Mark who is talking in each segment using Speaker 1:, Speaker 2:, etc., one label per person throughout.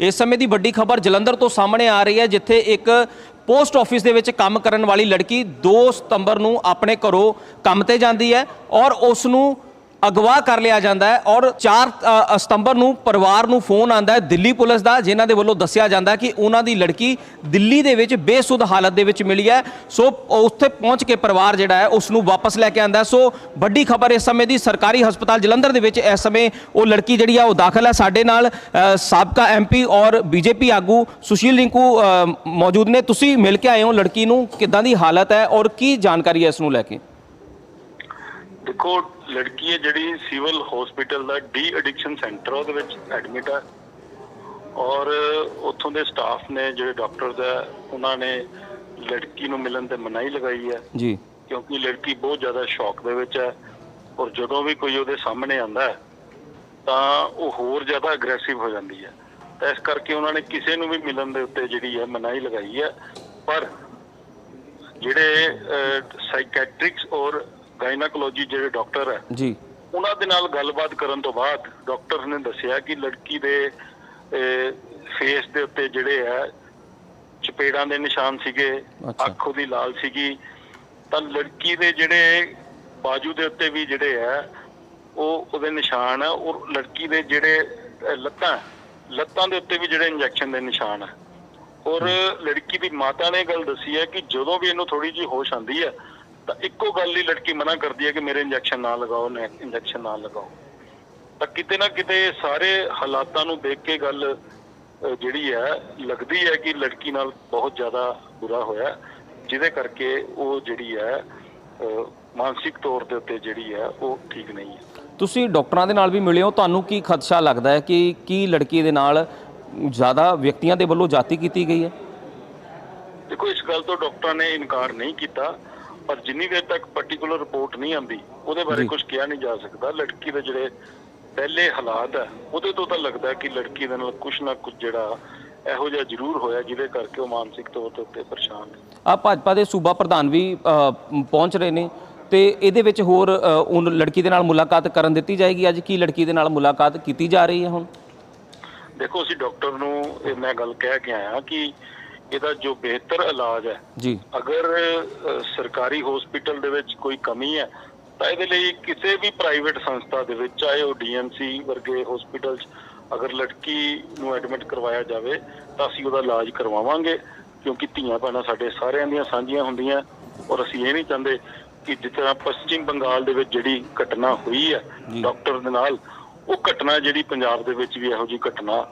Speaker 1: ਇਸ ਸਮੇਂ ਦੀ ਵੱਡੀ ਖਬਰ ਜਲੰਧਰ ਤੋਂ ਸਾਹਮਣੇ ਆ ਰਹੀ ਹੈ, ਜਿੱਥੇ ਇੱਕ ਪੋਸਟ ਆਫਿਸ ਦੇ ਵਿੱਚ ਕੰਮ ਕਰਨ ਵਾਲੀ ਲੜਕੀ 2 ਸਤੰਬਰ ਨੂੰ ਆਪਣੇ ਘਰੋਂ ਕੰਮ ਤੇ ਜਾਂਦੀ ਹੈ ਔਰ ਉਸ ਨੂੰ ਅਗਵਾ ਕਰ ਲਿਆ ਜਾਂਦਾ ਹੈ ਔਰ 4 ਅ, ਸਤੰਬਰ ਨੂੰ ਪਰਿਵਾਰ ਨੂੰ ਫੋਨ ਆਂਦਾ ਹੈ ਦਿੱਲੀ ਪੁਲਿਸ ਦਾ ਜਿਨ੍ਹਾਂ ਦੇ ਵੱਲੋਂ ਦੱਸਿਆ ਜਾਂਦਾ ਹੈ ਕਿ ਉਹਨਾਂ ਦੀ ਲੜਕੀ ਦਿੱਲੀ ਦੇ ਵਿੱਚ ਬੇਸੁੱਧ ਹਾਲਤ ਦੇ ਵਿੱਚ ਮਿਲੀ ਹੈ। ਸੋ ਉੱਥੇ ਪਹੁੰਚ ਕੇ ਪਰਿਵਾਰ ਜਿਹੜਾ ਹੈ ਉਸ ਨੂੰ ਵਾਪਸ ਲੈ ਕੇ ਆਂਦਾ ਹੈ। ਸੋ ਵੱਡੀ ਖਬਰ ਇਸ ਸਮੇਂ ਦੀ ਸਰਕਾਰੀ ਹਸਪਤਾਲ ਜਲੰਧਰ ਦੇ ਵਿੱਚ ਇਸ ਸਮੇਂ ਉਹ ਲੜਕੀ ਜਿਹੜੀ ਆ ਉਹ ਦਾਖਲ ਹੈ। ਸਾਡੇ ਨਾਲ ਅ, ਸਾਬਕਾ ਐਮਪੀ ਔਰ ਬੀਜੇਪੀ ਆਗੂ ਸੁਸ਼ੀਲ ਰਿੰਕੂ ਅ, ਮੌਜੂਦ ਨੇ। ਤੁਸੀਂ ਮਿਲ ਕੇ ਆਏ ਹੋ। ਲੜਕੀ ਨੂੰ ਕਿੱਦਾਂ ਦੀ ਹਾਲਤ ਹੈ ਔਰ ਕੀ ਜਾਣਕਾਰੀ ਹੈ ਇਸ ਨੂੰ ਲੈ ਕੇ?
Speaker 2: ਦੇਖੋ ਲੜਕੀ ਹੈ ਜਿਹੜੀ ਸਿਵਲ ਹਸਪੀਟਲ ਦਾ ਡੀ ਐਡਿਕਸ਼ਨ ਸੈਂਟਰ ਉਹਦੇ ਵਿੱਚ ਐਡਮਿਟ ਹੈ। ਔਰ ਉੱਥੋਂ ਦੇ ਸਟਾਫ ਨੇ ਜਿਹੜੇ ਡਾਕਟਰ ਦਾ ਉਹਨਾਂ ਨੇ ਲੜਕੀ ਨੂੰ ਮਿਲਣ ਤੇ ਮਨਾਹੀ ਲਗਾਈ ਹੈ।
Speaker 1: ਜੀ।
Speaker 2: ਕਿਉਂਕਿ ਲੜਕੀ ਬਹੁਤ ਜ਼ਿਆਦਾ ਸ਼ੌਕ ਦੇ ਵਿੱਚ ਹੈ ਔਰ ਜਦੋਂ ਵੀ ਕੋਈ ਉਹਦੇ ਸਾਹਮਣੇ ਆਂਦਾ ਹੈ ਤਾਂ ਉਹ ਹੋਰ ਜ਼ਿਆਦਾ ਅਗਰੈਸਿਵ ਹੋ ਜਾਂਦੀ ਹੈ। ਤਾਂ ਇਸ ਕਰਕੇ ਉਹਨਾਂ ਨੇ ਕਿਸੇ ਨੂੰ ਵੀ ਮਿਲਣ ਦੇ ਉੱਤੇ ਜਿਹੜੀ ਹੈ ਮਨਾਹੀ ਲਗਾਈ ਹੈ। ਪਰ ਜਿਹੜੇ ਸਾਈਕੈਟ੍ਰਿਕਸ ਔਰ ਗਾਇਨੋਕੋਲੋਜੀ ਜਿਹੜੇ ਡਾਕਟਰ ਹੈ
Speaker 1: ਜੀ।
Speaker 2: ਉਹਨਾਂ ਦੇ ਨਾਲ ਗੱਲਬਾਤ ਕਰਨ ਤੋਂ ਬਾਅਦ ਡਾਕਟਰ ਨੇ ਦੱਸਿਆ ਕਿ ਲੜਕੀ ਦੇ ਫੇਸ ਦੇ ਉੱਤੇ ਜਿਹੜੇ ਹੈ ਚਪੇੜਾਂ ਦੇ ਨਿਸ਼ਾਨ ਸੀਗੇ। ਅੱਖ ਉਹਦੀ ਲਾਲ ਸੀਗੀ। ਤਾਂ ਲੜਕੀ ਦੇ ਜਿਹੜੇ ਬਾਜੂ ਦੇ ਉੱਤੇ ਵੀ ਜਿਹੜੇ ਹੈ ਉਹ ਉਹਦੇ ਨਿਸ਼ਾਨ ਹੈ ਔਰ ਲੜਕੀ ਦੇ ਜਿਹੜੇ ਲੱਤਾਂ ਲੱਤਾਂ ਦੇ ਉੱਤੇ ਵੀ ਜਿਹੜੇ ਇੰਜੈਕਸ਼ਨ ਦੇ ਨਿਸ਼ਾਨ ਹੈ। ਔਰ ਲੜਕੀ ਦੀ ਮਾਤਾ ਨੇ ਗੱਲ ਦੱਸੀ ਹੈ ਕਿ ਜਦੋਂ ਵੀ ਇਹਨੂੰ ਥੋੜੀ ਜਿਹੀ ਹੋਸ਼ ਆਂਦੀ ਹੈ ਤਾਂ ਇੱਕੋ ਗੱਲ ਹੀ ਲੜਕੀ ਮਨਾ ਕਰਦੀ ਹੈ ਕਿ ਮੇਰੇ ਇੰਜੈਕਸ਼ਨ ਨਾ ਲਗਾਓ ਨੇ ਇੰਜੈਕਸ਼ਨ ਨਾ ਲਗਾਓ। ਤਾਂ ਕਿਤੇ ਨਾ ਕਿਤੇ ਸਾਰੇ ਹਾਲਾਤਾਂ ਨੂੰ ਦੇਖ ਕੇ ਗੱਲ ਜਿਹੜੀ ਹੈ ਲੱਗਦੀ ਹੈ ਕਿ ਲੜਕੀ ਨਾਲ ਬਹੁਤ ਜ਼ਿਆਦਾ ਬੁਰਾ ਹੋਇਆ। ਜਿਹਦੇ ਕਰਕੇ ਉਹ ਜਿਹੜੀ ਹੈ ਮਾਨਸਿਕ ਤੌਰ ਦੇ ਉੱਤੇ ਜਿਹੜੀ ਹੈ ਉਹ ਠੀਕ ਨਹੀਂ ਹੈ।
Speaker 1: ਤੁਸੀਂ ਡਾਕਟਰਾਂ ਦੇ ਨਾਲ ਵੀ ਮਿਲੇ ਹੋ। ਤੁਹਾਨੂੰ ਕੀ ਖਦਸ਼ਾ ਲੱਗਦਾ ਹੈ ਕਿ ਕੀ ਲੜਕੀ ਦੇ ਨਾਲ ਜ਼ਿਆਦਾ ਵਿਅਕਤੀਆਂ ਦੇ ਵੱਲੋਂ ਜਾਤੀ ਕੀਤੀ ਗਈ ਹੈ?
Speaker 2: ਦੇਖੋ ਇਸ ਗੱਲ ਤੋਂ ਡਾਕਟਰਾਂ ਨੇ ਇਨਕਾਰ ਨਹੀਂ ਕੀਤਾ। ਪਰ ਜਿੰਨੀ ਦੇਰ ਤੱਕ ਪਾਰਟਿਕੂਲਰ ਰਿਪੋਰਟ ਨਹੀਂ ਆਂਦੀ ਉਹਦੇ ਬਾਰੇ। ਕੁਝ ਕਿਹਾ ਨਹੀਂ ਜਾ ਸਕਦਾ। ਲੜਕੀ ਦੇ ਜਿਹੜੇ ਪਹਿਲੇ ਹਾਲਾਤ ਹੈ ਉਹਦੇ ਤੋਂ ਤਾਂ ਲੱਗਦਾ ਕਿ ਲੜਕੀ ਦੇ ਨਾਲ ਕੁਝ ਨਾ ਕੁਝ ਜਿਹੜਾ ਇਹੋ ਜਿਹਾ ਜ਼ਰੂਰ ਹੋਇਆ ਜਿਹਦੇ ਕਰਕੇ ਉਹ ਮਾਨਸਿਕ ਤੌਰ ਦੇ ਉੱਤੇ ਪਰੇਸ਼ਾਨ ਹੈ
Speaker 1: ਆ ਭਾਜਪਾ ਦੇ ਸੂਬਾ ਪ੍ਰਧਾਨ ਵੀ ਪਹੁੰਚ ਰਹੇ ਨੇ। ਤੇ ਇਹਦੇ ਵਿੱਚ ਹੋਰ ਉਹ ਲੜਕੀ ਦੇ ਨਾਲ ਮੁਲਾਕਾਤ ਕਰਨ ਦਿੱਤੀ ਜਾਏਗੀ ਅੱਜ? ਕੀ ਲੜਕੀ ਦੇ ਨਾਲ ਮੁਲਾਕਾਤ ਕੀਤੀ ਜਾ ਰਹੀ ਹੈ ਹੁਣ?
Speaker 2: ਦੇਖੋ ਅਸੀਂ ਡਾਕਟਰ ਨੂੰ ਇਹ ਮੈਂ ਗੱਲ ਕਹਿ ਕੇ ਆਇਆ ਕਿ ਇਹਦਾ ਜੋ ਬਿਹਤਰ ਇਲਾਜ ਹੈ
Speaker 1: ਜੀ
Speaker 2: ਅਗਰ ਸਰਕਾਰੀ ਹਸਪੀਟਲ ਦੇ ਵਿੱਚ ਕੋਈ ਕਮੀ ਹੈ ਤਾਂ ਇਹਦੇ ਲਈ ਕਿਸੇ ਵੀ ਪ੍ਰਾਈਵੇਟ ਸੰਸਥਾ ਦੇ ਵਿੱਚ ਚਾਹੇ ਉਹ ਡੀਐਮਸੀ ਵਰਗੇ ਹਸਪੀਟਲ 'ਚ ਅਗਰ ਲੜਕੀ ਨੂੰ ਐਡਮਿਟ ਕਰਵਾਇਆ ਜਾਵੇ ਤਾਂ ਅਸੀਂ ਉਹਦਾ ਇਲਾਜ ਕਰਵਾਵਾਂਗੇ ਕਿਉਂਕਿ ਧੀਆਂ ਭੈਣਾਂ ਸਾਡੇ ਸਾਰਿਆਂ ਦੀਆਂ ਸਾਂਝੀਆਂ ਹੁੰਦੀਆਂ ਔਰ ਅਸੀਂ ਇਹ ਨਹੀਂ ਚਾਹੁੰਦੇ ਕਿ ਜਿਸ ਤਰ੍ਹਾਂ ਪੱਛਮੀ ਬੰਗਾਲ ਦੇ ਵਿੱਚ ਜਿਹੜੀ ਘਟਨਾ ਹੋਈ ਹੈ। ਡਾਕਟਰ ਦੇ ਨਾਲ ਉਹ ਘਟਨਾ ਜਿਹੜੀ ਪੰਜਾਬ ਦੇ ਵਿੱਚ ਵੀ ਇਹੋ ਜਿਹੀ ਘਟਨਾ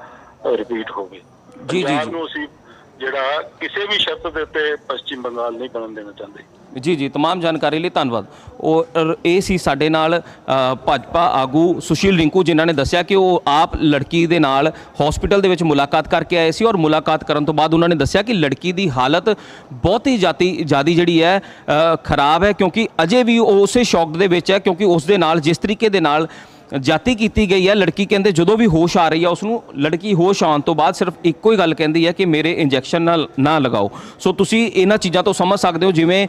Speaker 2: ਰਿਪੀਟ ਹੋਵੇ
Speaker 1: ਜੀ, ਜੀ।
Speaker 2: ਨੂੰ ਅਸੀਂ ਜਿਹੜਾ ਕਿਸੇ ਵੀ ਸ਼ਰਤ ਦੇ ਉੱਤੇ ਪੱਛਮੀ ਬੰਗਾਲ ਨਹੀਂ ਬਣਨ ਦੇਣਾ ਚਾਹੁੰਦੇ
Speaker 1: ਜੀ ਜੀ तमाम ਜਾਣਕਾਰੀ ਲਈ ਧੰਨਵਾਦ ਉਹ ਔਰ ਇਹ ਸੀ ਸਾਡੇ ਨਾਲ ਅ, ਭਾਜਪਾ ਆਗੂ ਸੁਸ਼ੀਲ ਰਿੰਕੂ ਜਿਨ੍ਹਾਂ ਨੇ ਦੱਸਿਆ ਕਿ ਉਹ ਆਪ ਲੜਕੀ ਦੇ ਨਾਲ ਹਸਪੀਟਲ ਦੇ ਵਿੱਚ ਮੁਲਾਕਾਤ ਕਰਕੇ ਆਏ ਸੀ ਔਰ ਮੁਲਾਕਾਤ ਕਰਨ ਤੋਂ ਬਾਅਦ ਉਹਨਾਂ ਨੇ ਦੱਸਿਆ ਕਿ ਲੜਕੀ ਦੀ ਹਾਲਤ ਬਹੁਤ ਹੀ ਜਾਤੀ ਜਿਆਦੀ ਜਿਹੜੀ ਹੈ ਅ, ਖਰਾਬ ਹੈ ਕਿਉਂਕਿ ਅਜੇ ਵੀ ਉਹ ਉਸੇ ਸ਼ੌਕ ਦੇ ਵਿੱਚ ਹੈ ਕਿਉਂਕਿ ਉਸ ਦੇ ਨਾਲ ਜਿਸ ਤਰੀਕੇ ਦੇ ਨਾਲ ਜਾਤੀ ਕੀਤੀ ਗਈ ਹੈ ਲੜਕੀ ਕਹਿੰਦੇ ਜਦੋਂ ਵੀ ਹੋਸ਼ ਆ ਰਹੀ ਹੈ ਉਸ ਨੂੰ ਲੜਕੀ ਹੋਸ਼ ਆਉਣ ਤੋਂ ਬਾਅਦ ਸਿਰਫ ਇੱਕੋ ਹੀ ਗੱਲ ਕਹਿੰਦੀ ਹੈ ਕਿ ਮੇਰੇ ਇੰਜੈਕਸ਼ਨ ਨਾਲ ਨਾ ਲਗਾਓ। ਸੋ ਤੁਸੀਂ ਇਹਨਾਂ ਚੀਜ਼ਾਂ ਤੋਂ ਸਮਝ ਸਕਦੇ ਹੋ ਜਿਵੇਂ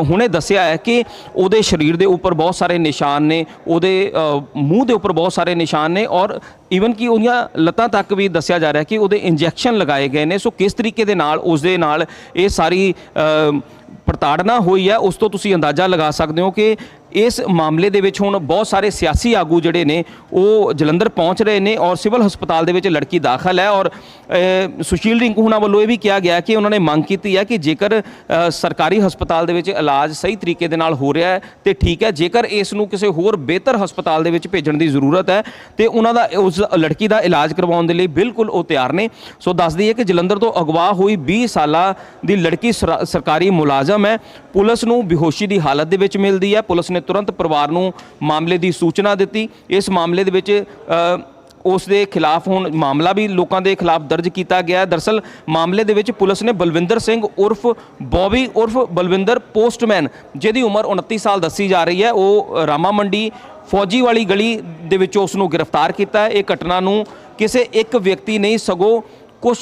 Speaker 1: ਹੁਣੇ ਦੱਸਿਆ ਹੈ ਕਿ ਉਹਦੇ ਸਰੀਰ ਦੇ ਉੱਪਰ ਬਹੁਤ ਸਾਰੇ ਨਿਸ਼ਾਨ ਨੇ ਉਹਦੇ ਮੂੰਹ ਦੇ ਉੱਪਰ ਬਹੁਤ ਸਾਰੇ ਨਿਸ਼ਾਨ ਨੇ ਔਰ ਈਵਨ ਕਿ ਉਹਦੀਆਂ ਲੱਤਾਂ ਤੱਕ ਵੀ ਦੱਸਿਆ ਜਾ ਰਿਹਾ ਕਿ ਉਹਦੇ ਇੰਜੈਕਸ਼ਨ ਲਗਾਏ ਗਏ ਨੇ। ਸੋ ਕਿਸ ਤਰੀਕੇ ਦੇ ਨਾਲ ਉਸ ਦੇ ਨਾਲ ਇਹ ਸਾਰੀ ਅ, ਪ੍ਰਤਾੜਨਾ ਹੋਈ ਹੈ ਉਸ ਤੋਂ ਤੁਸੀਂ ਅੰਦਾਜ਼ਾ ਲਗਾ ਸਕਦੇ ਹੋ ਕਿ ਇਸ ਮਾਮਲੇ ਦੇ ਵਿੱਚ ਹੁਣ ਬਹੁਤ ਸਾਰੇ ਸਿਆਸੀ ਆਗੂ ਜਿਹੜੇ ਨੇ, ਉਹ ਜਲੰਧਰ ਪਹੁੰਚ ਰਹੇ ਨੇ ਔਰ ਸਿਵਲ ਹਸਪਤਾਲ ਦੇ ਵਿੱਚ ਲੜਕੀ ਦਾਖਲ ਹੈ ਔਰ ਸੁਸ਼ੀਲ ਰਿੰਕੂ ਹੁਣਾਂ ਵੱਲੋਂ ਇਹ ਵੀ ਕਿਹਾ ਗਿਆ ਕਿ ਉਹਨਾਂ ਨੇ ਮੰਗ ਕੀਤੀ ਹੈ ਕਿ ਜੇਕਰ ਸਰਕਾਰੀ ਹਸਪਤਾਲ ਦੇ ਵਿੱਚ ਇਲਾਜ ਸਹੀ ਤਰੀਕੇ ਦੇ ਨਾਲ ਹੋ ਰਿਹਾ ਹੈ, ਤੇ ਠੀਕ ਹੈ, ਜੇਕਰ ਇਸ ਨੂੰ ਕਿਸੇ ਹੋਰ ਬਿਹਤਰ ਹਸਪਤਾਲ ਦੇ ਵਿੱਚ ਭੇਜਣ ਦੀ ਜ਼ਰੂਰਤ ਹੈ, ਤੇ ਉਹਨਾਂ ਦਾ ਉਸ ਲੜਕੀ ਦਾ ਇਲਾਜ ਕਰਵਾਉਣ ਦੇ ਲਈ ਬਿਲਕੁਲ ਉਹ ਤਿਆਰ ਨੇ। ਸੋ ਦੱਸ ਦਈਏ ਕਿ ਜਲੰਧਰ ਤੋਂ ਅਗਵਾ ਹੋਈ 20 ਸਾਲਾ ਦੀ ਲੜਕੀ ਸਰ- ਸਰਕਾਰੀ ਮੁਲਾਜ਼ਮ ਹੈ। ਪੁਲਿਸ ਨੂੰ ਬੇਹੋਸ਼ੀ ਦੀ ਹਾਲਤ ਦੇ ਵਿੱਚ ਮਿਲਦੀ ਹੈ। ਪੁਲਿਸ ਨੇ ਤੁਰੰਤ ਪਰਿਵਾਰ ਨੂੰ ਮਾਮਲੇ ਦੀ ਸੂਚਨਾ ਦਿੱਤੀ। ਇਸ ਮਾਮਲੇ ਦੇ ਵਿੱਚ ਅ, ਉਸ ਦੇ ਖਿਲਾਫ ਹੁਣ ਮਾਮਲਾ ਵੀ ਲੋਕਾਂ ਦੇ ਖਿਲਾਫ ਦਰਜ ਕੀਤਾ ਗਿਆ। ਹੈ ਦਰਸਲ ਮਾਮਲੇ ਦੇ ਵਿੱਚ ਪੁਲਿਸ ਨੇ ਬਲਵਿੰਦਰ ਸਿੰਘ ਉਰਫ ਬੌਬੀ ਉਰਫ ਬਲਵਿੰਦਰ ਪੋਸਟਮੈਨ ਜਿਹਦੀ ਉਮਰ 29 ਸਾਲ ਦੱਸੀ ਜਾ ਰਹੀ ਹੈ ਉਹ ਰਾਮਾ ਮੰਡੀ ਫੌਜੀ ਵਾਲੀ ਗਲੀ ਦੇ ਵਿੱਚੋਂ ਉਸ ਨੂੰ ਗ੍ਰਿਫਤਾਰ ਕੀਤਾ ਹੈ। ਇਹ ਘਟਨਾ ਨੂੰ ਕਿਸੇ ਇੱਕ ਵਿਅਕਤੀ ਨਹੀਂ ਸਗੋਂ ਕੁਝ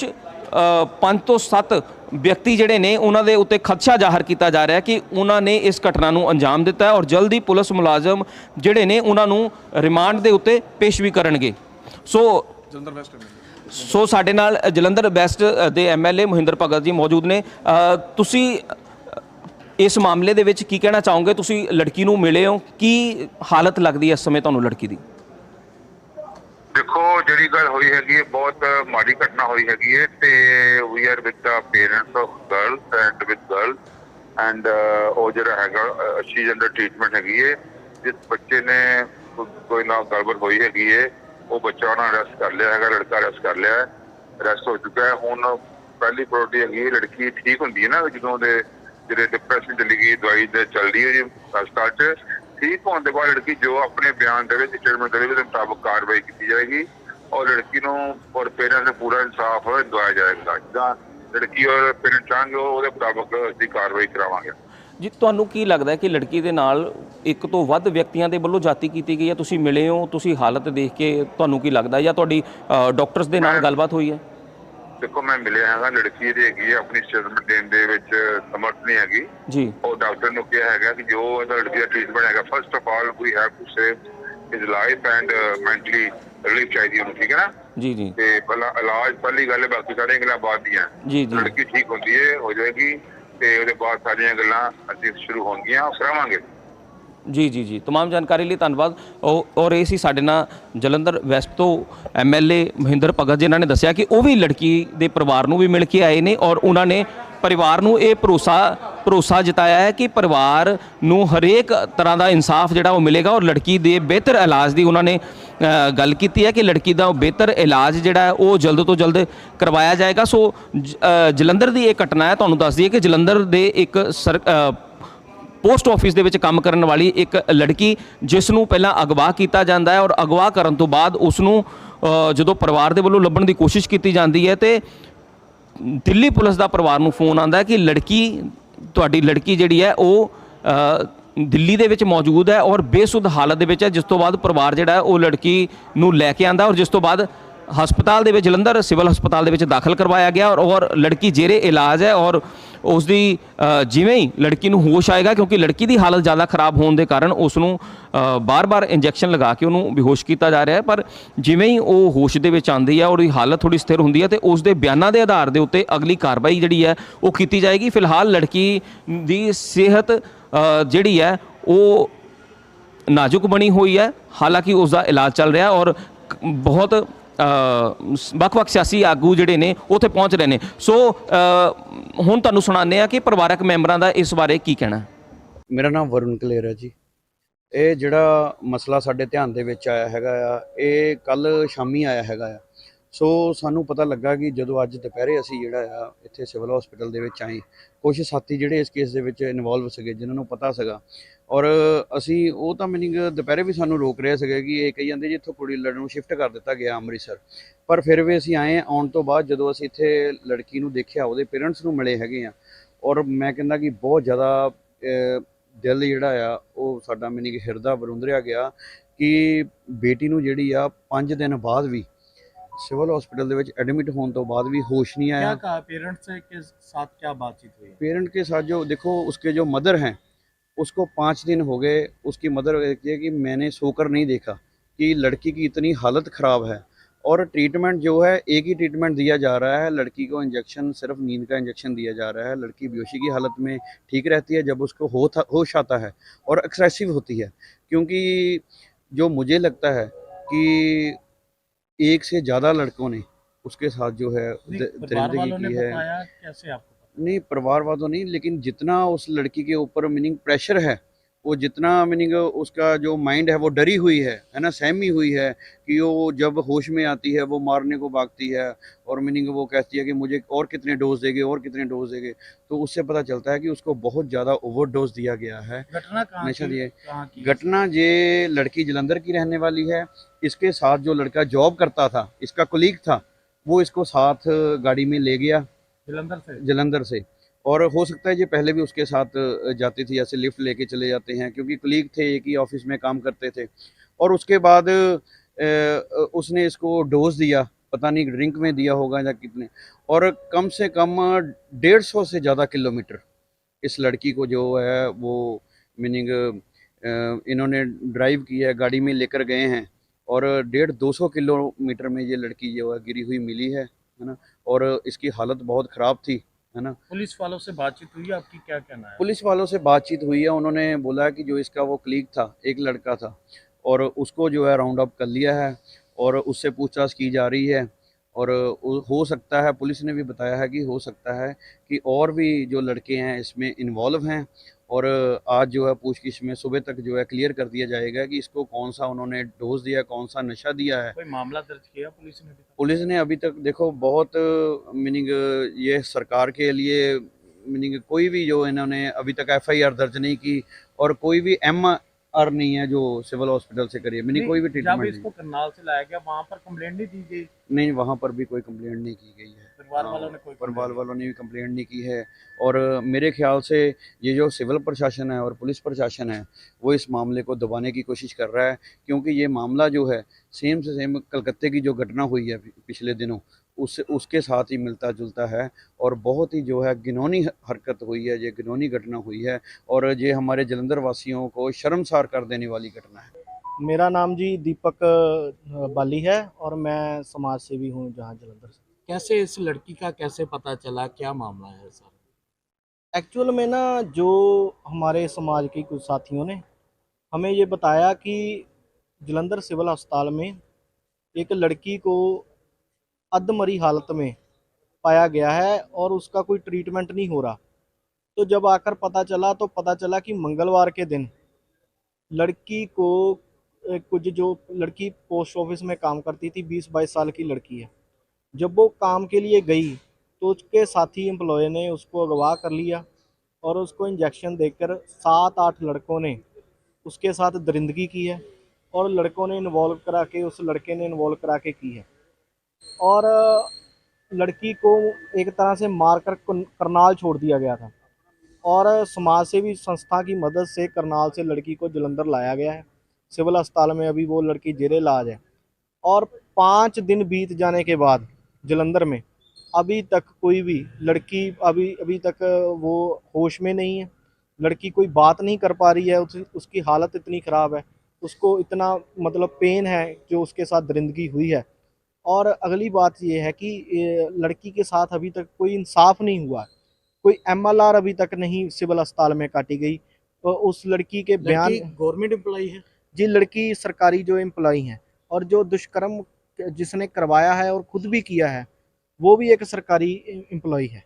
Speaker 1: ਪੰਜ ਤੋਂ ਸੱਤ ਵਿਅਕਤੀ ਜਿਹੜੇ ਨੇ ਉਹਨਾਂ ਦੇ ਉੱਤੇ ਖਦਸ਼ਾ ਜ਼ਾਹਰ ਕੀਤਾ ਜਾ ਰਿਹਾ ਕਿ ਉਹਨਾਂ ਨੇ ਇਸ ਘਟਨਾ ਨੂੰ ਅੰਜਾਮ ਦਿੱਤਾ ਹੈ ਔਰ ਜਲਦੀ ਪੁਲਿਸ ਮੁਲਾਜ਼ਮ ਜਿਹੜੇ ਨੇ ਉਹਨਾਂ ਨੂੰ ਰਿਮਾਂਡ ਦੇ ਉੱਤੇ ਪੇਸ਼ ਵੀ ਕਰਨਗੇ। ਸੋ
Speaker 3: ਜਲੰਧਰ ਵੈਸਟ
Speaker 1: ਸੋ ਸਾਡੇ ਨਾਲ ਜਲੰਧਰ ਵੈਸਟ ਦੇ ਐਮਐਲਏ ਮਹਿੰਦਰ ਭਗਤ ਜੀ ਮੌਜੂਦ ਨੇ। ਤੁਸੀਂ ਇਸ ਮਾਮਲੇ ਦੇ ਵਿੱਚ ਕੀ ਕਹਿਣਾ ਚਾਹੋਗੇ? ਤੁਸੀਂ ਲੜਕੀ ਨੂੰ ਮਿਲੇ ਹੋ। ਕੀ ਹਾਲਤ ਲੱਗਦੀ ਹੈ ਇਸ ਸਮੇਂ ਤੁਹਾਨੂੰ ਲੜਕੀ ਦੀ?
Speaker 3: ਜਿਹੜੀ ਗੱਲ ਹੋਈ ਹੈਗੀ ਹੈ, ਬਹੁਤ ਮਾੜੀ ਘਟਨਾ ਹੋਈ ਹੈਗੀ ਹੈ ਤੇ we are with the parents of girls and with girls and ਉਹ ਜਿਹੜਾ ਹੈਗਾ ਸ਼ੀ ਅੰਡਰ ਟ੍ਰੀਟਮੈਂਟ ਹੈਗੀ ਹੈ। ਜਿਸ ਬੱਚੇ ਨੇ ਕੋਈ ਨਾ ਗੜਬੜ ਹੋਈ ਹੈਗੀ ਹੈ, ਉਹ ਬੱਚਾ ਉਹਨਾਂ ਅਰੈਸਟ ਕਰ ਲਿਆ ਹੈਗਾ, ਲੜਕਾ ਅਰੈਸਟ ਕਰ ਲਿਆ ਹੈ। ਅਰੈਸਟ ਹੋ ਚੁੱਕਾ ਹੈ। ਹੁਣ ਪਹਿਲੀ ਪ੍ਰਾਇੋਰਟੀ ਹੈਗੀ ਲੜਕੀ ਠੀਕ ਹੁੰਦੀ ਹੈ ਨਾ, ਜਦੋਂ ਦੇ ਜਿਹੜੇ ਡਿਪਰੈਸ਼ਨ ਚਲੀ ਗਈ, ਦਵਾਈ ਦੇ ਚੱਲਦੀ ਹੈ ਜੀ ਹਸਪਤਾਲ 'ਚ। ਠੀਕ ਹੋਣ ਦੇ ਬਾਅਦ ਲੜਕੀ ਜੋ ਆਪਣੇ ਬਿਆਨ ਦੇਵੇ ਸਟੇਟਮੈਂਟ ਦੇਵੇ, ਉਹਦੇ ਮੁਤਾਬਕ ਕਾਰਵਾਈ ਕੀਤੀ ਜਾਏਗੀ। ਔਰ ਲੜਕੀ ਨੂੰ ਔਰ ਪੇਰੈਂਟਸ ਨੂੰ ਪੂਰਾ ਇਨਸਾਫ ਦਵਾਇਆ ਜਾਏਗਾ। ਜਿੱਦਾਂ ਲੜਕੀ ਔਰ ਪੇਰੈਂਟ ਚਾਹਾਂਗੇ ਉਹਦੇ ਮੁਤਾਬਕ ਅਸੀਂ ਕਾਰਵਾਈ ਕਰਾਵਾਂਗੇ।
Speaker 1: ਜੀ ਤੁਹਾਨੂੰ ਕੀ ਲੱਗਦਾ ਹੈ ਕਿ ਲੜਕੀ ਦੇ ਨਾਲ ਇੱਕ ਤੋਂ ਵੱਧ ਵਿਅਕਤੀਆਂ ਦੇ ਵੱਲੋਂ ਜਾਤੀ ਕੀਤੀ ਗਈ ਹੈ? ਤੁਸੀਂ ਮਿਲੇ ਹੋ ਤੁਸੀਂ ਹਾਲਤ ਦੇਖ ਕੇ ਤੁਹਾਨੂੰ ਕੀ ਲੱਗਦਾ ਜਾਂ ਤੁਹਾਡੀ ਡਾਕਟਰਸ ਦੇ ਨਾਲ ਗੱਲਬਾਤ ਹੋਈ ਹੈ?
Speaker 3: ਦੇਖੋ ਮੈਂ ਮਿਲਿਆ ਹੈਗਾ ਲੜਕੀ ਦੀ ਹੈਗੀ ਹੈ ਆਪਣੀ ਸਟੇਟਮੈਂਟ ਦੇਣ ਦੇ ਵਿੱਚ ਸਮਰਥ ਨਹੀਂ ਹੈਗੀ।
Speaker 1: ਜੀ।
Speaker 3: ਉਹ ਡਾਕਟਰ ਨੂੰ ਕਿਹਾ ਹੈਗਾ ਕਿ ਜੋ ਇਹਦਾ ਲੜਕੀ ਦਾ ਟ੍ਰੀਟਮੈਂਟ ਹੈਗਾ first of all we have to save his life and mentally relief ਚਾਹੀਦੀ ਉਹਨੂੰ ਠੀਕ ਹੈ ਨਾ
Speaker 1: ਜੀ ਜੀ
Speaker 3: ਤੇ ਪਹਿਲਾਂ ਇਲਾਜ ਪਹਿਲੀ ਗੱਲ ਹੈ ਬਾਕੀ ਸਾਰੀਆਂ ਗੱਲਾਂ ਬਾਅਦ ਦੀਆਂ
Speaker 1: ਜੀ ਜੀ
Speaker 3: ਲੜਕੀ ਠੀਕ ਹੁੰਦੀ ਹੈ ਹੋ ਜਾਏਗੀ ਤੇ ਉਹਦੇ ਬਾਅਦ ਸਾਰੀਆਂ ਗੱਲਾਂ ਅਸੀਂ ਸ਼ੁਰੂ ਹੋਣਗੀਆਂ ਉਹ ਕਰਾਵਾਂਗੇ
Speaker 1: ਜੀ ਜੀ ਜੀ तमाम ਜਾਣਕਾਰੀ ਲਈ ਧੰਨਵਾਦ ਔ- ਔਰ ਇਹ ਸੀ ਸਾਡੇ ਨਾਲ ਜਲੰਧਰ ਵੈਸਟ ਤੋਂ ਐਮਐਲਏ ਮਹਿੰਦਰ ਭਗਤ ਜਿਨ੍ਹਾਂ ਨੇ ਦੱਸਿਆ ਕਿ ਉਹ ਵੀ ਲੜਕੀ ਦੇ ਪਰਿਵਾਰ ਨੂੰ ਵੀ ਮਿਲ ਕੇ ਆਏ ਨੇ ਔਰ ਉਹਨਾਂ ਨੇ ਪਰਿਵਾਰ ਨੂੰ ਇਹ ਭਰੋਸਾ ਭਰੋਸਾ ਜਤਾਇਆ ਹੈ ਕਿ ਪਰਿਵਾਰ ਨੂੰ ਹਰੇਕ ਤਰ੍ਹਾਂ ਦਾ ਇਨਸਾਫ ਜਿਹੜਾ ਉਹ ਮਿਲੇਗਾ ਔਰ ਲੜਕੀ ਦੇ ਬਿਹਤਰ ਇਲਾਜ ਦੀ ਉਹਨਾਂ ਨੇ ਅ, ਗੱਲ ਕੀਤੀ ਹੈ ਕਿ ਲੜਕੀ ਦਾ ਬਿਹਤਰ ਇਲਾਜ ਜਿਹੜਾ ਉਹ ਜਲਦ ਤੋਂ ਜਲਦ ਕਰਵਾਇਆ ਜਾਏਗਾ। ਸੋ ਜਲੰਧਰ ਦੀ ਇਹ ਘਟਨਾ ਹੈ, ਤੁਹਾਨੂੰ ਦੱਸ ਦਈਏ ਕਿ ਜਲੰਧਰ ਦੇ ਇੱਕ ਸਰ ਪੋਸਟ ਆਫਿਸ ਦੇ ਵਿੱਚ ਕੰਮ ਕਰਨ ਵਾਲੀ ਇੱਕ ਲੜਕੀ, ਜਿਸ ਨੂੰ ਪਹਿਲਾਂ ਅਗਵਾ ਕੀਤਾ ਜਾਂਦਾ ਹੈ ਔਰ ਅਗਵਾ ਕਰਨ ਤੋਂ ਬਾਅਦ ਉਸ ਨੂੰ ਜਦੋਂ ਪਰਿਵਾਰ ਦੇ ਵੱਲੋਂ ਲੱਭਣ ਦੀ ਕੋਸ਼ਿਸ਼ ਕੀਤੀ ਜਾਂਦੀ ਹੈ ਤੇ ਦਿੱਲੀ ਪੁਲਿਸ ਦਾ ਪਰਿਵਾਰ ਨੂੰ ਫੋਨ ਆਉਂਦਾ ਹੈ ਕਿ ਲੜਕੀ, ਤੁਹਾਡੀ ਲੜਕੀ ਜਿਹੜੀ ਹੈ ਉਹ ਦਿੱਲੀ ਦੇ ਵਿੱਚ ਮੌਜੂਦ ਹੈ ਔਰ ਬੇਸੁੱਧ ਹਾਲਤ ਦੇ ਵਿੱਚ ਹੈ ਜਿਸ ਤੋਂ ਬਾਅਦ ਪਰਿਵਾਰ ਜਿਹੜਾ ਉਹ ਲੜਕੀ ਨੂੰ ਲੈ ਕੇ ਆਂਦਾ ਔਰ ਜਿਸ ਤੋਂ ਬਾਅਦ ਹਸਪਤਾਲ ਦੇ ਵਿੱਚ ਜਲੰਧਰ ਸਿਵਲ ਹਸਪਤਾਲ ਦੇ ਵਿੱਚ ਦਾਖਲ ਕਰਵਾਇਆ ਗਿਆ ਔਰ ਔਰ ਲੜਕੀ ਜੇਰੇ ਇਲਾਜ ਹੈ ਔਰ ਉਸ ਦੀ ਜਿਵੇਂ ਹੀ ਲੜਕੀ ਨੂੰ ਹੋਸ਼ ਆਏਗਾ ਕਿਉਂਕਿ ਲੜਕੀ ਦੀ ਹਾਲਤ ਜ਼ਿਆਦਾ ਖਰਾਬ ਹੋਣ ਦੇ ਕਾਰਨ ਉਸ ਨੂੰ ਅ, ਬਾਰ-ਬਾਰ ਇੰਜੈਕਸ਼ਨ ਲਗਾ ਕੇ ਉਹਨੂੰ ਬੇਹੋਸ਼ ਕੀਤਾ ਜਾ ਰਿਹਾ ਹੈ ਪਰ ਜਿਵੇਂ ਹੀ ਉਹ ਹੋਸ਼ ਦੇ ਵਿੱਚ ਆਉਂਦੀ ਹੈ ਔਰ ਉਹਦੀ ਹਾਲਤ ਥੋੜੀ ਸਥਿਰ ਹੁੰਦੀ ਹੈ ਤੇ ਉਸ ਦੇ ਬਿਆਨਾਂ ਦੇ ਆਧਾਰ ਦੇ ਉੱਤੇ ਅਗਲੀ ਕਾਰਵਾਈ ਜਿਹੜੀ ਹੈ ਉਹ ਕੀਤੀ ਜਾਏਗੀ। ਫਿਲਹਾਲ ਲੜਕੀ ਦੀ ਸਿਹਤ ਜਿਹੜੀ ਹੈ, ਉਹ ਨਾਜ਼ੁਕ ਬਣੀ ਹੋਈ ਹੈ। ਹਾਲਾਂਕਿ ਉਸ ਦਾ ਇਲਾਜ ਚੱਲ ਰਿਹਾ ਔਰ ਬਹੁਤ ਵੱਖ-ਵੱਖ ਸਿਆਸੀ ਆਗੂ ਜਿਹੜੇ ਨੇ, ਉੱਥੇ ਪਹੁੰਚ ਰਹੇ ਨੇ। ਸੋ ਹੁਣ ਤੁਹਾਨੂੰ ਸੁਣਾਉਂਦੇ ਆ ਕਿ ਪਰਿਵਾਰਕ ਮੈਂਬਰਾਂ ਦਾ ਇਸ ਬਾਰੇ ਕੀ ਕਹਿਣਾ
Speaker 4: ਮੇਰਾ ਨਾਮ ਵਰੁਣ ਕਲੇਰ ਹੈ ਜੀ। ਇਹ ਜਿਹੜਾ ਮਸਲਾ ਸਾਡੇ ਧਿਆਨ ਦੇ ਵਿੱਚ ਆਇਆ ਹੈਗਾ ਆ, ਇਹ ਕੱਲ ਸ਼ਾਮੀ ਆਇਆ ਹੈਗਾ ਆ। ਸੋ ਸਾਨੂੰ ਪਤਾ ਲੱਗਾ ਕਿ ਜਦੋਂ ਅੱਜ ਦੁਪਹਿਰੇ ਅਸੀਂ ਜਿਹੜਾ ਆ, ਇੱਥੇ ਸਿਵਲ ਹਸਪੀਟਲ ਦੇ ਵਿੱਚ ਆਏ ਕੁਝ ਸਾਥੀ ਜਿਹੜੇ ਇਸ ਕੇਸ ਦੇ ਵਿੱਚ ਇਨਵੋਲਵ ਸੀਗੇ, ਜਿਨ੍ਹਾਂ ਨੂੰ ਪਤਾ ਸੀਗਾ। ਔਰ ਅਸੀਂ, ਉਹ ਤਾਂ ਮੀਨਿੰਗ ਦੁਪਹਿਰੇ ਵੀ ਸਾਨੂੰ ਰੋਕ ਰਿਹਾ ਸੀਗਾ ਕਿ ਇਹ ਕਹੀ ਜਾਂਦੇ ਜੀ ਇੱਥੋਂ ਕੁੜੀ ਲੜਨ ਨੂੰ ਸ਼ਿਫਟ ਕਰ ਦਿੱਤਾ ਗਿਆ ਅੰਮ੍ਰਿਤਸਰ। ਪਰ ਫਿਰ ਵੀ ਅਸੀਂ ਆਏ, ਆਉਣ ਤੋਂ ਬਾਅਦ ਜਦੋਂ ਅਸੀਂ ਇੱਥੇ ਲੜਕੀ ਨੂੰ ਦੇਖਿਆ, ਉਹਦੇ ਪੇਰੈਂਟਸ ਨੂੰ ਮਿਲੇ ਹੈਗੇ ਆ, ਔਰ ਮੈਂ ਕਹਿੰਦਾ ਕਿ ਬਹੁਤ ਜ਼ਿਆਦਾ ਦਿਲ ਜਿਹੜਾ ਆ, ਉਹ ਸਾਡਾ ਮੀਨਿੰਗ ਕਿ ਹਿਰਦਾ ਬਰੁੰਦਰਿਆ ਗਿਆ ਕਿ ਬੇਟੀ ਨੂੰ ਜਿਹੜੀ ਆ 5 ਦਿਨ ਬਾਅਦ ਵੀ ਸਿਵਲ ਹਸਪੀਟਲ ਦੇ ਵਿੱਚ ਐਡਮਿਟ ਹੋਣ ਤੋਂ ਬਾਅਦ भी होश नहीं
Speaker 5: क्या
Speaker 4: आया
Speaker 5: कहा पेरेंट्स से के साथ क्या बातचीत हुई
Speaker 4: पेरेंट के साथ जो देखो उसके जो मदर हैं उसको पाँच दिन हो गए उसकी मदर कहती है कि मैंने सोकर नहीं देखा कि लड़की की इतनी हालत ख़राब है और ट्रीटमेंट जो है एक ही ट्रीटमेंट दिया जा रहा है लड़की को इंजेक्शन सिर्फ नींद का इंजेक्शन दिया जा रहा है लड़की बेहोशी की हालत में ठीक रहती है जब उसको हो होश आता है और एक्सेसिव होती है क्योंकि जो मुझे लगता है कि एक से ज़्यादा लड़कों ने उसके साथ जो है
Speaker 5: नहीं,
Speaker 4: द-
Speaker 5: परिवार
Speaker 4: दरिंदगी
Speaker 5: वालों ने
Speaker 4: की है
Speaker 5: बताया कैसे आपको पता?
Speaker 4: नहीं परिवार वालों नहीं लेकिन जितना उस लड़की के ऊपर मीनिंग प्रेशर है वो जितना मीनिंग उसका जो माइंड है वो डरी हुई है है ना? सहमी हुई है कि वो जब होश में आती है वो मारने को भागती है और मीनिंग वो कहती है कि मुझे और कितने डोज देंगे और कितने डोज देंगे। तो उससे पता चलता है कि उसको बहुत ज़्यादा ओवर डोज दिया गया है।
Speaker 5: घटना की
Speaker 4: घटना ये लड़की जलंधर की रहने वाली है। इसके साथ जो लड़का जॉब करता था इसका कुलीग था वो इसको साथ गाड़ी में ले गया।
Speaker 5: जलंधर से?
Speaker 4: जलंधर से। और हो सकता है ये पहले भी उसके साथ जाती थी, ऐसे लिफ्ट लेके चले जाते हैं, क्योंकि कलीग थे, एक ही ऑफ़िस में काम करते थे। और उसके बाद उसने इसको डोज दिया, पता नहीं ड्रिंक में दिया होगा या कितने। और कम से कम डेढ़ सौ से ज़्यादा किलोमीटर इस लड़की को जो है, वो मीनिंग इन्होंने ड्राइव की है, गाड़ी में लेकर गए हैं। और डेढ़ दो सौ किलोमीटर में ये लड़की जो है, गिरी हुई मिली है है ना? और इसकी हालत बहुत ख़राब थी। है ना?
Speaker 5: पुलिस वालों से बातचीत हुई? आपकी क्या कहना है?
Speaker 4: पुलिस वालों से बातचीत हुई है। उन्होंने बोला कि जो इसका वो क्लीग था एक लड़का था और उसको जो है राउंड अप कर लिया है और उससे पूछताछ की जा रही है और हो सकता है पुलिस ने भी बताया है कि हो सकता है कि और भी जो लड़के हैं इसमें इन्वॉल्व हैं और आज जो है पूछगिछ में सुबह तक जो है क्लियर कर दिया जाएगा कि इसको कौन सा उन्होंने डोज दिया कौन सा नशा दिया है।
Speaker 5: कोई मामला दर्ज किया पुलिस ने अभी तक?
Speaker 4: पुलिस ने अभी तक देखो बहुत मीनिंग ये सरकार के लिए मीनिंग कोई भी जो इन्होंने अभी तक एफआईआर दर्ज नहीं की और कोई भी एम आर नहीं है जो सिविल हॉस्पिटल से करिए मीनिंग कोई भी ट्रीटमेंट
Speaker 5: इसको करनाल से लाया गया वहाँ पर कंप्लेंट नहीं दी गई?
Speaker 4: नहीं नहीं वहाँ पर भी कोई कंप्लेंट नहीं की गई है।
Speaker 5: परिवार वालों ने कोई
Speaker 4: परिवार वालों ने भी कंप्लेंट नहीं की है। और मेरे ख्याल से ये जो सिविल प्रशासन है और पुलिस प्रशासन है वो इस मामले को दबाने की कोशिश कर रहा है क्योंकि ये मामला जो है सेम से सेम कलकत्ते की जो घटना हुई है पिछले दिनों उस उसके साथ ही मिलता जुलता है और बहुत ही जो है घिनौनी हरकत हुई है ये घिनौनी घटना हुई है और ये हमारे जलंधर वासियों को शर्मसार कर देने वाली घटना है।
Speaker 6: मेरा नाम जी दीपक बाली है और मैं समाज सेवी हूँ जहाँ जलंधर से।
Speaker 5: कैसे इस लड़की का कैसे पता चला? क्या मामला है सर
Speaker 6: एक्चुअल में ना जो हमारे समाज के कुछ साथियों ने हमें ये बताया कि जलंधर सिविल अस्पताल में एक लड़की को अधमरी हालत में पाया गया है और उसका कोई ट्रीटमेंट नहीं हो रहा। तो जब आकर पता चला तो पता चला कि मंगलवार के दिन लड़की को कुछ जो लड़की पोस्ट ऑफ़िस में काम करती थी, बीस बाईस साल की लड़की है। जब वो काम के लिए गई तो उसके साथी एम्प्लॉय ने उसको अगवा कर लिया और उसको इंजेक्शन देकर सात आठ लड़कों ने उसके साथ दरिंदगी की है और लड़कों ने इन्वॉल्व करा के, उस लड़के ने इन्वॉल्व करा के की है। और, लड़की को एक तरह से मारकर करनाल छोड़ दिया गया था। और समाज सेवी संस्था की मदद से करनाल से लड़की को जलंधर लाया गया है। सिविल अस्पताल में अभी वो लड़की जेरे इलाज है। और पाँच दिन बीत जाने के बाद जलंधर में। अभी तक कोई भी लड़की अभी अभी तक वो होश में नहीं है। लड़की कोई बात नहीं कर पा रही है उस, उसकी हालत इतनी ख़राब है। उसको इतना मतलब पेन है जो उसके साथ दरिंदगी हुई है। और अगली बात ये है कि लड़की के साथ अभी तक कोई इंसाफ नहीं हुआ कोई एमएलआर अभी तक नहीं सिविल अस्पताल में काटी गई। तो उस लड़की के बयान
Speaker 5: गवर्नमेंट एम्प्लॉई है?
Speaker 6: जी लड़की सरकारी जो एम्प्लॉई हैं और जो दुष्कर्म जिसने करवाया है और खुद भी किया है वो भी एक सरकारी एम्प्लॉई है।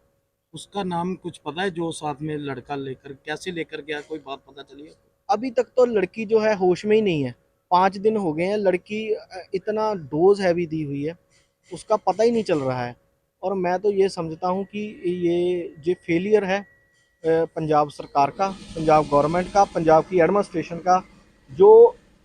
Speaker 5: उसका नाम कुछ पता है जो साथ में लड़का लेकर कैसे लेकर गया? कोई बात पता चली? है
Speaker 6: अभी तक तो लड़की जो है होश में ही नहीं है। पाँच दिन हो गए हैं लड़की इतना डोज हैवी दी हुई है उसका पता ही नहीं चल रहा है। और मैं तो ये समझता हूँ कि ये ये फेलियर है पंजाब सरकार का पंजाब गवर्नमेंट का पंजाब की एडमिनिस्ट्रेशन का जो